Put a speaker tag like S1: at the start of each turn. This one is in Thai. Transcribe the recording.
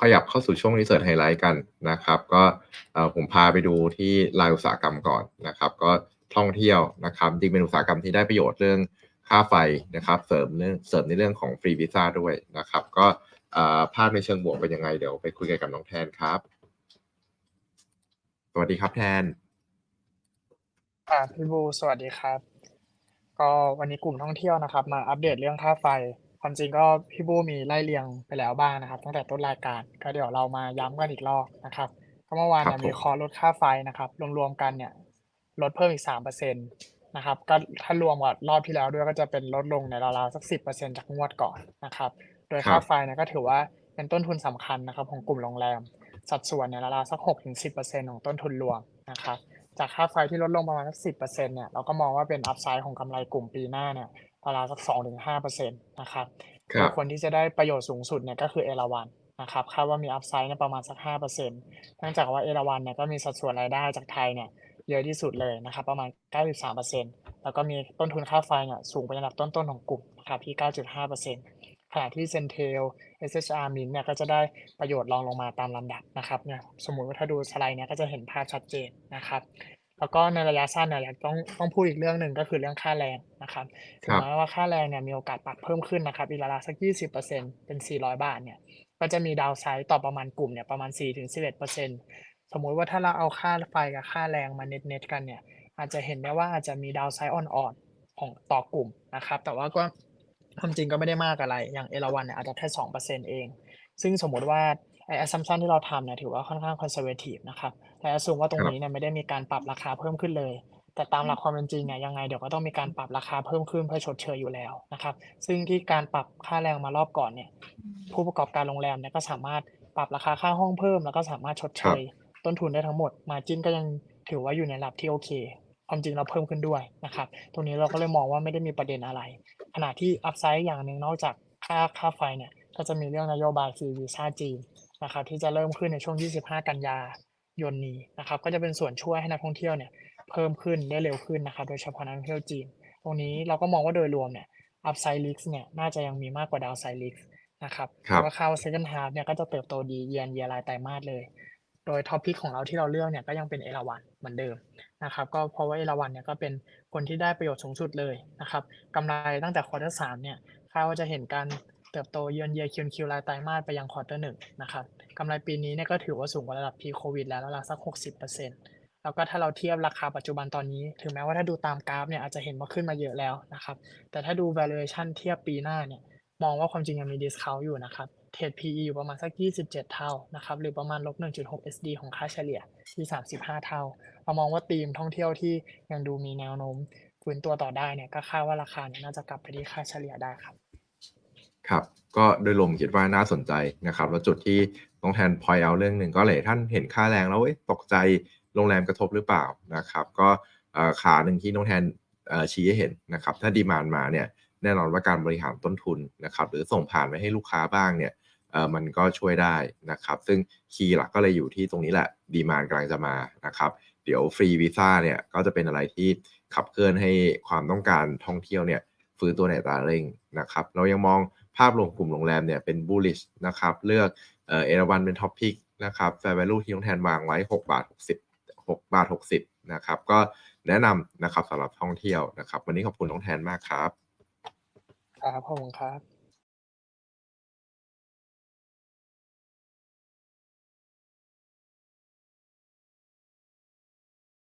S1: ขยับเข้าสู่ช่วงรีเสิร์ชไฮไลท์กันนะครับ ก็ผมพาไปดูที่รายอุตสาหกรรมก่อนนะครับ ก็ท่องเที่ยวนะครับจริงเป็นอุตสาหกรรมที่ได้ประโยชน์เรื่องค่าไฟนะครับเสริมเรื่องเสริมในเรื่องของฟรีวีซ่าด้วยนะครับ ก็ภาพในเชิงบวกเป็นยังไงเดี๋ยวไปคุยกันกับน้องแทนครับ สวัสดีครับแทน
S2: ค่ะพี่บูสวัสดีครับ ก็วันนี้กลุ่มท่องเที่ยวนะครับ มาอัปเดตเรื่องค่าไฟ ความจริงก็พี่บูมีไล่เรียงไปแล้วบ้างนะครับ ตั้งแต่ต้นรายการก็เดี๋ยวเรามาย้ำกันอีกรอบนะครับก็เมื่อวานเนี่ยมีคอลดค่าไฟนะครับรวมๆกันเนี่ยลดเพิ่มอีกสามเปอร์เซ็นตนะครับก็ถ้ารวมกับรอบที่แล้วด้วยก็จะเป็นลดลงในราวๆสักสิบเปอร์เซ็นจากงวดก่อนนะครับ โดยค่าไฟเนี่ยก็ถือว่าเป็นต้นทุนสำคัญนะครับของกลุ่มโรงแรม สัดส่วนเนี่ยราวๆสักหกถึงสิบเปอร์เซ็นของต้นทุนรวมนะครับจากค่าไฟที่ลดลงประมาณสักสิบเปอร์เซ็นเนี่ยเราก็มองว่าเป็นอัพไซด์ของกำไรกลุ่มปีหน้าเนี่ย ราวๆสักสองถึงห้าเปอร์เซ็นต์นะครับคนที่จะได้ประโยชน์สูงสุดเนี่ยก็คือเอราวันนะครับคาดว่ามีอัพไซด์ในประมาณสักห้าเปอร์เซ็นต์เนื่องจากว่าเอราวันเนี่ยก็มีสัดส่วนรายได้จากไทยเนี่ยเยอะที่สุดเลยนะครับประมาณ 93%แล้วก็มีต้นทุนค่าไฟเนี่ยสูงเป็นระดับต้นๆของกลุ่มนะครับที่ 9.5%ขณะที่เซนเทล SHR มินเนี่ยก็จะได้ประโยชน์รองลงมาตามลำดับนะครับเนี่ยสมมุติว่าถ้าดูสไลด์เนี่ยก็จะเห็นภาพชัดเจนนะครับ แล้วก็ในระยะสั้นเนี่ยต้องต้องพูดอีกเรื่องหนึ่งก็คือเรื่องค่าแรงนะครับถึงแม้ว่าค่าแรงเนี่ยมีโอกาสปรับเพิ่มขึ้นนะครับอีกระดับสัก 20%เป็น 400 บาทเนี่ยก็จะมีดาวไซด์ต่อประมาณกลุ่มเนี่ยประมาณ 4-11%สมมุติว่าถ้าเราเอาค่าไฟกับค่าแรงมาเน็ตเน็ตกันเนี่ยอาจจะเห็นได้ว่าอาจจะมีดาวไซด์อ่อนๆของต่อกลุ่มนะครับแต่ว่าก็ความจริงก็ไม่ได้มากอะไร อย่างเอราวันเนี่ยอาจจะแค่สองเปอร์เซ็นเอง ซึ่งสมมุติว่าไอ้ assumption ที่เราทำเนี่ยถือว่าค่อนข้าง conservative นะครับแต่อ s ูมว่าตรงนี้เนี่ยไม่ได้มีการปรับราคาเพิ่มขึ้นเลย แต่ตามหลักความเป็นจริงเนี่ยยังไงเดี๋ยวก็ต้องมีการปรับราคาเพิ่มขึ้นเพื่อชดเชยอยู่แล้วนะครับ ซึ่งที่การปรับค่าแรงมารอบก่อนเนี่ย ผู้ประกอบการโรงแรมเนี่ยก็สามารถปรับราคาค่าห้องเพิ่ม แล้วก็สามารถชดเชย ต้นทุนได้ทั้งหมดมาจิ้นก็ยังถือว่าอยู่ในระดับที่โอเคความจริงเราเพิ่มขึ้นด้วยนะครับ ตรงนี้เราก็เลยมองว่าไม่ได้มีประเด็นอะไร ขณะที่อัพไซด์อย่างหนึ่งนอกจากค่าค่าไฟเนี่ย ก็จะมีเรื่องนโยบายฟรีวีซ่าจีนนะครับที่จะเริ่มขึ้นในช่วง 25 กันยายนนี้นะครับก็จะเป็นส่วนช่วยให้นักท่องเที่ยวเนี่ยเพิ่มขึ้นได้เร็วขึ้นนะครับโดยเฉพาะนักท่องเที่ยวจีน ตรงนี้เราก็มองว่าโดยรวมเนี่ยอัพไซด์ลิกเนี่ยน่าจะยังมีมากกว่าดาวไซด์ลิกนะครับเพราะว่าเข้าเซ็กันฮาร์เนี่ยก็จะเติบโตดีเยียนเยียรายไตรมาสเลย โดยท็อปพิกของเราที่เราเลือกเนี่ยก็ยังเป็นเอราวันเหมือนเดิมนะครับก็เพราะว่าเอราวันเนี่ยก็เป็นคนที่ได้ประโยชน์สูงสุดเลยนะครับกำไรตั้งแต่ควอเตอร์สามเนี่ยคาดว่าจะเห็นการ เติบโตเยือนเยียคิวคิวรายไตรมาสไปยังควอเตอร์หนึ่งนะครับกำไรปีนี้เนี่ยก็ถือว่าสูงกว่าระดับพีโควิดแล้วระดับสักหกสิบเปอร์เซ็นต์แล้วก็ถ้าเราเทียบราคาปัจจุบันตอนนี้ ถึงแม้ว่าถ้าดูตามกราฟเนี่ยอาจจะเห็นว่าขึ้นมาเยอะแล้วนะครับแต่ถ้าดู valuation เทียบปีหน้าเนี่ยมองว่าความจริงยังมี discount อยู่นะครับเทรด PE อยู่ประมาณสัก 27 เท่านะครับหรือประมาณลบ 1.6 SD ของค่าเฉลี่ยที่ 35 เท่าเรามองว่าธีมท่องเที่ยวที่ยังดูมีแนวโน้มฟื้นตัวต่อได้เนี่ยก็คาดว่าราคาเนี่ยน่าจะกลับไปที่ค่าเฉลี่ยได้ครับ
S1: ครับ ก็โดยรวมคิดว่าน่าสนใจนะครับ แล้วจุดที่ต้องแทนพอยเอาเรื่องหนึ่งก็เลยท่านเห็นค่าแรงแล้วตกใจโรงแรมกระทบหรือเปล่านะครับ ก็ขาหนึ่งที่น้องแทนชี้ให้เห็นนะครับ ถ้าดีมานมาเนี่ยแน่นอนว่าการบริหารต้นทุนนะครับหรือส่งผ่านไปให้ลูกค้าบ้างเนี่ยมันก็ช่วยได้นะครับ ซึ่งคีย์หลักก็เลยอยู่ที่ตรงนี้แหละดีมานกำลังจะมานะครับ เดี๋ยวฟรีวีซ่าเนี่ยก็จะเป็นอะไรที่ขับเคลื่อนให้ความต้องการท่องเที่ยวเนี่ย ฟื้นตัวในตาเร่งนะครับ เรายังมองภาพรวมกลุ่มโรงแรมเนี่ยเป็น bullish นะครับ เลือกเอราวันเป็นท็อปพิกนะครับแฟร์แวลูที่น้องแทนวางไว้ 6 บาท 60 6 บาท 60 นะครับ ก็แนะนำนะครับสำหรับท่องเที่ยวนะครับ วันนี้ขอบคุณน้องแทนมากครับ
S2: ครับขอบคุณครับ